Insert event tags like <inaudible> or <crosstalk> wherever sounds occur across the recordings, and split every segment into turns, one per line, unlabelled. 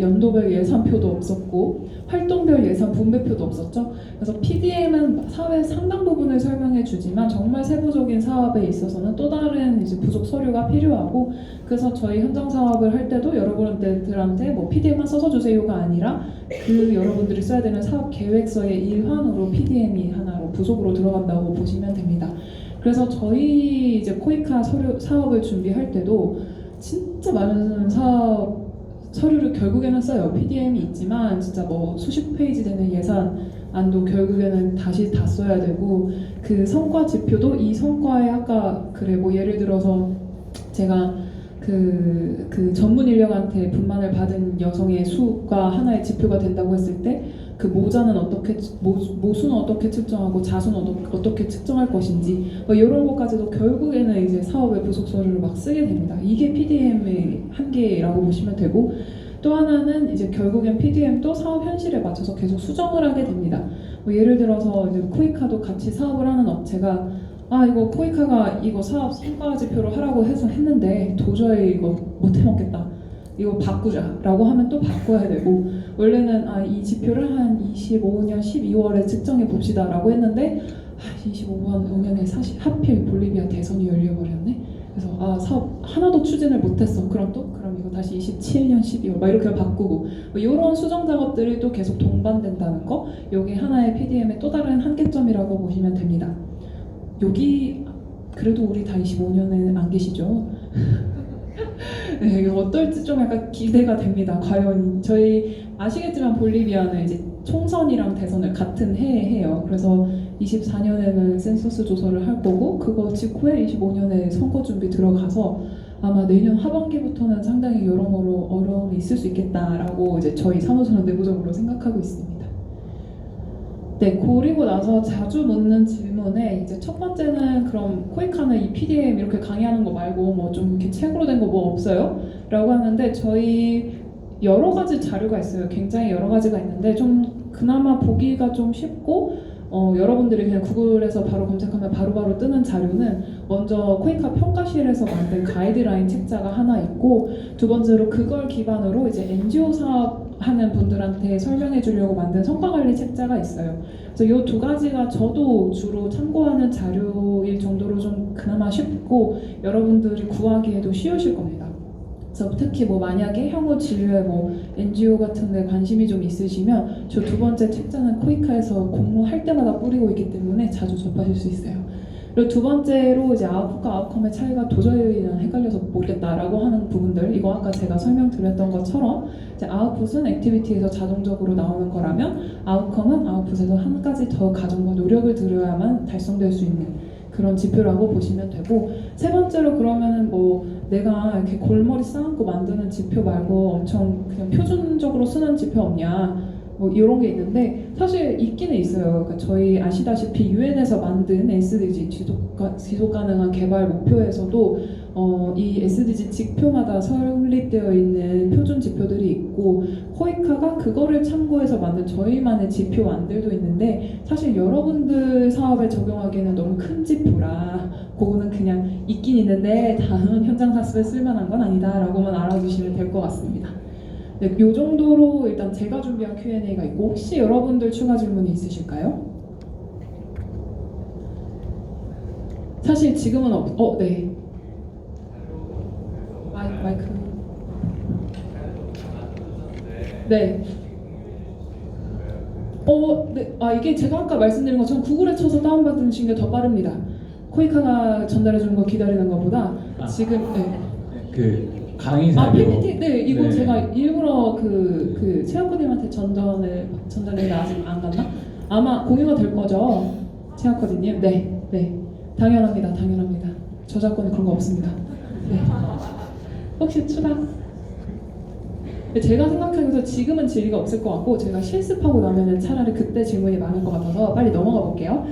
연도별 예산표도 없었고 활동별 예산 분배표도 없었죠. 그래서 PDM은 사회 상당 부분을 설명해 주지만 정말 세부적인 사업에 있어서는 또 다른 이제 부속 서류가 필요하고 그래서 저희 현장 사업을 할 때도 여러분들한테 뭐 PDM만 써서 주세요가 아니라 그 여러분들이 써야 되는 사업 계획서의 일환으로 PDM이 하나로 부속으로 들어간다고 보시면 됩니다. 그래서 저희 이제 코이카 서류 사업을 준비할 때도 진짜 많은 사업 서류를 결국에는 써요. PDM이 있지만 진짜 뭐 수십 페이지 되는 예산 안도 결국에는 다시 다 써야 되고 그 성과 지표도 이 성과에 아까 그래 뭐 예를 들어서 제가 그, 그 전문 인력한테 분만을 받은 여성의 수가 하나의 지표가 된다고 했을 때 그 모자는 어떻게 모, 모수는 어떻게 측정하고 자수는 어떻게, 어떻게 측정할 것인지 뭐 이런 것까지도 결국에는 이제 사업의 부속 서류를 막 쓰게 됩니다. 이게 PDM 의 한계라고 보시면 되고 또 하나는 이제 결국엔 PDM도 사업 현실에 맞춰서 계속 수정을 하게 됩니다. 뭐 예를 들어서 이제 코이카도 같이 사업을 하는 업체가 아 이거 코이카가 이거 사업 성과 지표로 하라고 해서 했는데 도저히 이거 못 해먹겠다. 이거 바꾸자라고 하면 또 바꿔야 되고 원래는 아 이 지표를 한 25년 12월에 측정해 봅시다라고 했는데 아 25번 오면에 사실 하필 볼리비아 대선이 열려버렸네. 그래서 아 사업 하나도 추진을 못했어. 그럼 또 이거 다시 27년 12월 막 이렇게 바꾸고 뭐 이런 수정 작업들이 또 계속 동반된다는 거. 여기 하나의 PDM의 또 다른 한계점이라고 보시면 됩니다. 여기 그래도 우리 다 25년에 안 계시죠? <laughs> 네, 어떨지 좀 약간 기대가 됩니다. 과연 저희 아시겠지만 볼리비아는 이제 총선이랑 대선을 같은 해에 해요. 그래서 24년에는 센서스 조사를 할 거고 그거 직후에 25년에 선거 준비 들어가서 아마 내년 하반기부터는 상당히 여러모로 어려움이 있을 수 있겠다라고 이제 저희 사무소는 내부적으로 생각하고 있습니다. 네, 그리고 나서 자주 묻는 질문에 이제 첫 번째는 그럼 코이카는 이 PDM 이렇게 강의하는 거 말고 뭐 좀 이렇게 책으로 된 거 뭐 없어요? 라고 하는데 저희 여러 가지 자료가 있어요. 굉장히 여러 가지가 있는데 좀 그나마 보기가 좀 쉽고 어, 여러분들이 그냥 구글에서 바로 검색하면 바로 바로 뜨는 자료는 먼저 코이카 평가실에서 만든 가이드라인 책자가 하나 있고 두 번째로 그걸 기반으로 이제 NGO 사업 하는 분들한테 설명해 주려고 만든 성과관리 책자가 있어요. 그래서 이 두 가지가 저도 주로 참고하는 자료일 정도로 좀 그나마 쉽고 여러분들이 구하기에도 쉬우실 겁니다. 그래서 특히 뭐 만약에 향후 진료에 뭐 NGO 같은 데 관심이 좀 있으시면 저 두 번째 책자는 코이카에서 공모할 때마다 뿌리고 있기 때문에 자주 접하실 수 있어요. 그리고 두 번째로 이제 아웃풋과 아웃컴의 차이가 도저히 난 헷갈려서 모르겠다라고 하는 부분들 이거 아까 제가 설명드렸던 것처럼 이제 아웃풋은 액티비티에서 자동적으로 나오는 거라면 아웃컴은 아웃풋에서 한 가지 더 가정과 노력을 들여야만 달성될 수 있는 그런 지표라고 보시면 되고 세 번째로 그러면은 뭐 내가 이렇게 골머리 쌓고 만드는 지표 말고 엄청 그냥 표준적으로 쓰는 지표 없냐 뭐 이런 게 있는데 사실 있기는 있어요. 그러니까 저희 아시다시피 유엔에서 만든 SDG 지속, 가, 지속 가능한 개발 목표에서도 어, 이 SDG 지표마다 설립되어 있는 표준 지표들이 있고 코이카가 그거를 참고해서 만든 저희만의 지표 안들도 있는데 사실 여러분들 사업에 적용하기에는 너무 큰 지표라 그거는 그냥 있긴 있는데 다음 현장 사업에 쓸만한 건 아니다라고만 알아두시면 될 것 같습니다. 네, 요 정도로 일단 제가 준비한 Q&A가 있고 혹시 여러분들 추가 질문이 있으실까요? 사실 지금은 없, 어, 네. 마이, 마이크. 네. 어, 네. 아, 이게 제가 아까 말씀드린 것처럼 구글에 쳐서 다운받으신 게 더 빠릅니다. 코이카가 전달해 주는 거 기다리는 것보다
아.
지금, 네.
그 강의
아
자료
PPT 네 이거
네.
제가 일부러 그, 그 체육관님한테 전전을 전달했는데 아직 안 갔나? 아마 공유가 될 거죠 체육관님 네 네 당연합니다 당연합니다 저작권에 그런 거 없습니다 네 혹시 추가? 네, 제가 생각하기에서 지금은 질의가 없을 것 같고 제가 실습하고 나면은 차라리 그때 질문이 많을 것 같아서 빨리 넘어가 볼게요.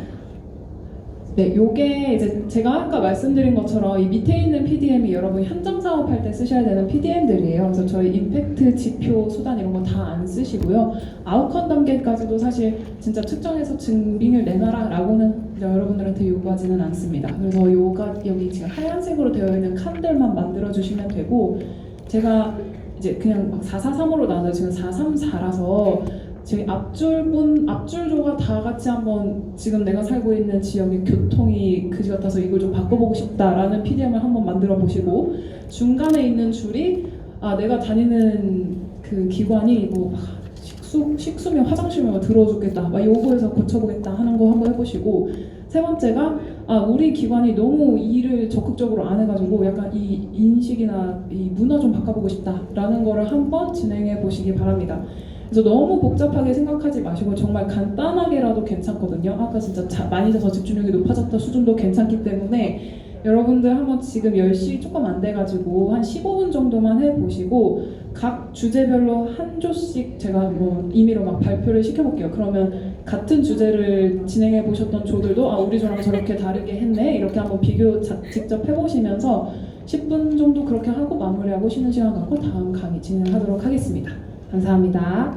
네, 요게 이제 제가 아까 말씀드린 것처럼 이 밑에 있는 PDM이 여러분 현장 사업할 때 쓰셔야 되는 PDM들이에요. 그래서 저희 임팩트 지표 수단 이런 거 다 안 쓰시고요. 아웃컴 단계까지도 사실 진짜 측정해서 증빙을 내놔라라고는 여러분들한테 요구하지는 않습니다. 그래서 요가 여기 지금 하얀색으로 되어 있는 칸들만 만들어 주시면 되고 제가 이제 그냥 막 443으로 나눠요. 지금 434라서 지금 앞줄분 앞줄조가 다 같이 한번 지금 내가 살고 있는 지역의 교통이 그지 같아서 이걸 좀 바꿔보고 싶다라는 PDM을 한번 만들어 보시고 중간에 있는 줄이 아 내가 다니는 그 기관이 뭐막 식수 식수면 화장실면 죽겠다 막 요거에서 고쳐보겠다 하는 거 한번 해보시고 세 번째가 아 우리 기관이 너무 일을 적극적으로 안 해가지고 약간 이 인식이나 이 문화 좀 바꿔보고 싶다라는 거를 한번 진행해 보시기 바랍니다. 그래서 너무 복잡하게 생각하지 마시고 정말 간단하게라도 괜찮거든요. 아까 진짜 자, 많이 자서 집중력이 높아졌다 수준도 괜찮기 때문에 여러분들 한번 지금 10시 조금 안 돼가지고 한 15분 정도만 해보시고 각 주제별로 한 조씩 제가 뭐 임의로 막 발표를 시켜볼게요. 그러면 같은 주제를 진행해 보셨던 조들도 아 우리 조랑 저렇게 다르게 했네 이렇게 한번 비교 자, 직접 해보시면서 10분 정도 그렇게 하고 마무리하고 쉬는 시간 갖고 다음 강의 진행하도록 하겠습니다. 감사합니다.